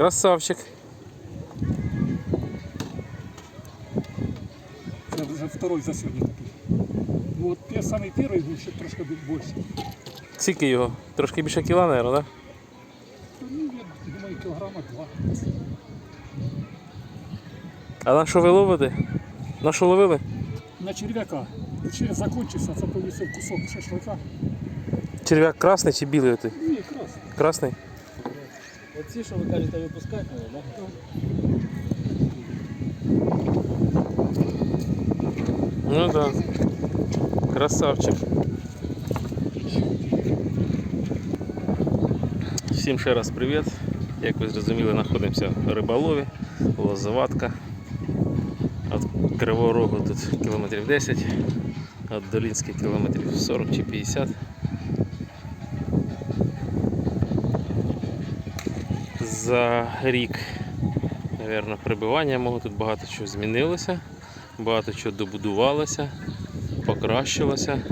Красавчик. Це вже второй за сьогодні такий. Ну от самий перший був ще трошки більше. Скільки його? Трошки більше кіла, мабуть, да? Ну, я думаю, кілограма два. А на що ви ловите? На що ловили? На черв'яка. Через закончився, це повісив кусок шашлика. Черв'як красний чи білий? Ти? Ні, якраз. Красний? Оці, що ви кажете, випускати треба, да? Ну так. Да. Красавчик. Всім ще раз привіт. Як ви зрозуміли, знаходимося в риболові, Лозоватка. Від Кривого Рогу тут кілометрів 10, від Долінських кілометрів 40 чи 50. За рік, мабуть, прибивання мого тут багато чого змінилося, багато чого добудувалося, покращилося.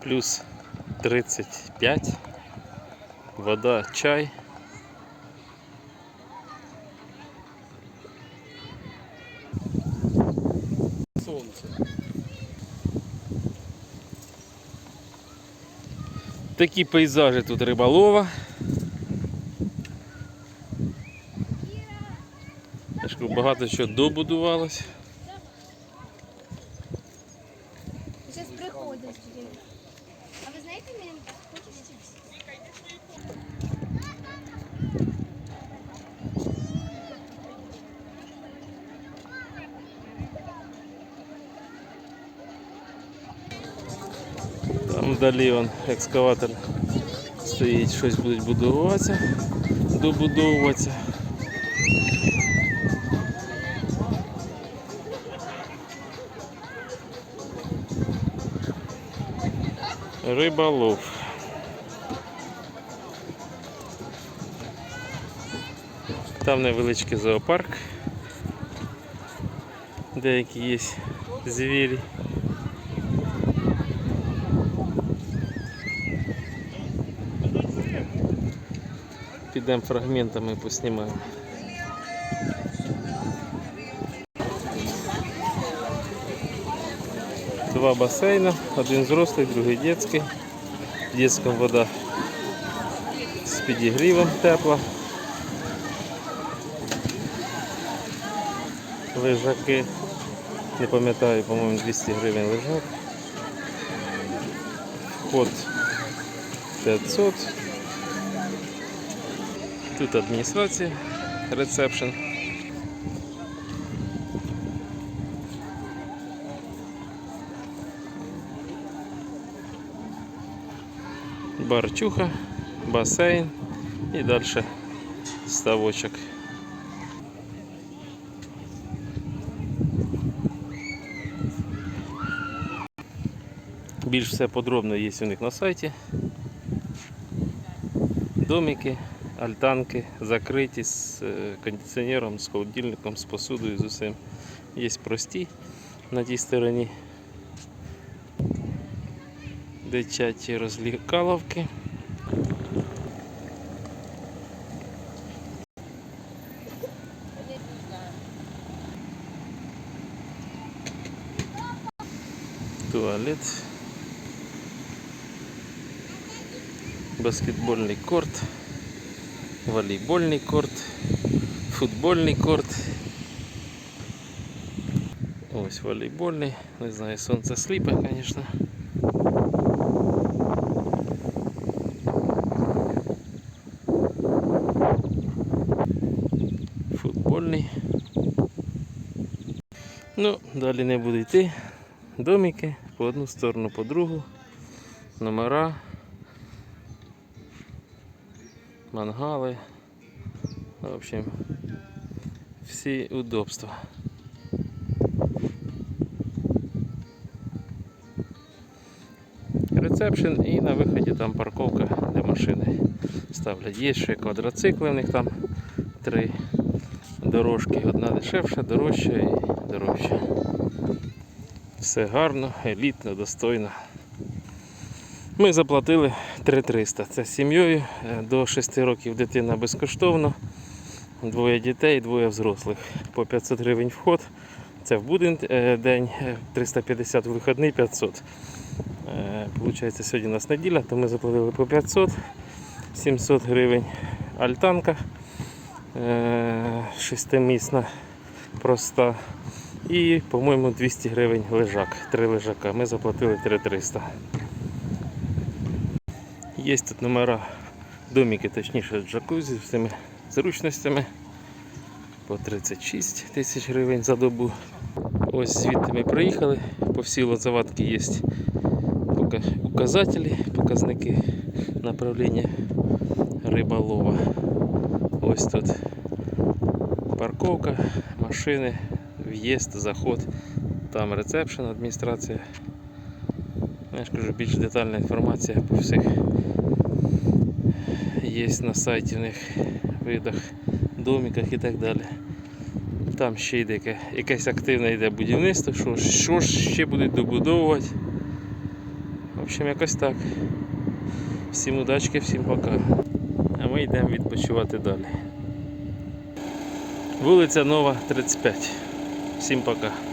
Плюс 35, вода, чай. Сонце. Такі пейзажі тут риболова. Багато що добудувалось. Сейчас приходять. А ви знаєте, мені хочеш чипс? Там далі он, екскаватор стоїть, щось будуть будуватися, добудовуватися. Риболов. Там невеличкий зоопарк. Деякі є звірі. Підемо фрагментами поснімаємо. Два басейна, один взрослий, другий дитячий. В дитячому вода з підігрівом тепла. Лежаки, не пам'ятаю, по-моєму, 200 гривень лежак. Вход 500. Тут адміністрація, ресепшн. Барчуха, басейн і далі ставочок. Більш все подробно є у них на сайті. Домики, альтанки закриті з е, кондиціонером, з холодильником, з посудою, з усім. Є прості на тій стороні. Дитячі розлікаловки. Туалет. Баскетбольний корт. волейбольний корт, футбольний корт. Ось волейбольний. Не знаю, сонце сліпе, звісно. Ну, далі не буду йти. Домики по одну сторону, по другу. Номера. мангали. В общем, всі удобства. Рецепт ресепшн і на виході там парковка, де машини ставлять. Є ще квадроцикли, в них там три дорожки. Одна дешевша, дорожча і. Все гарно, елітно, достойно. Ми заплатили 3300. Це з сім'єю. Е, До 6 років дитина безкоштовно. Двоє дітей, двоє взрослих. По 500 гривень вход. Це в буден е, день, е, 350 в вихідний 500. Е, Получається, сьогодні у нас неділя, то ми заплатили по 500, 700 гривень альтанка. е, Шестимісна проста. І, по-моєму, 200 гривень лежак. Три лежака. Ми заплатили 3300. Є тут номера домики, точніше, джакузі, з всіми зручностями. По 36 тисяч гривень за добу. Ось звідти ми приїхали. По всій Лозаватці є указателі, показники направлення риболова. Ось тут парковка, машини, в'їзд, заход, там ресепшн, адміністрація. Я ж кажу, більш детальна інформація по всіх є на сайті в них видах, домиках і так далі. Там ще йде яке- якесь активне йде будівництво, що, що ж ще будуть добудовувати. В общем, якось так. Всім удачки, всім пока. А ми йдемо відпочивати далі. Вулиця Нова, 35. Всім пока.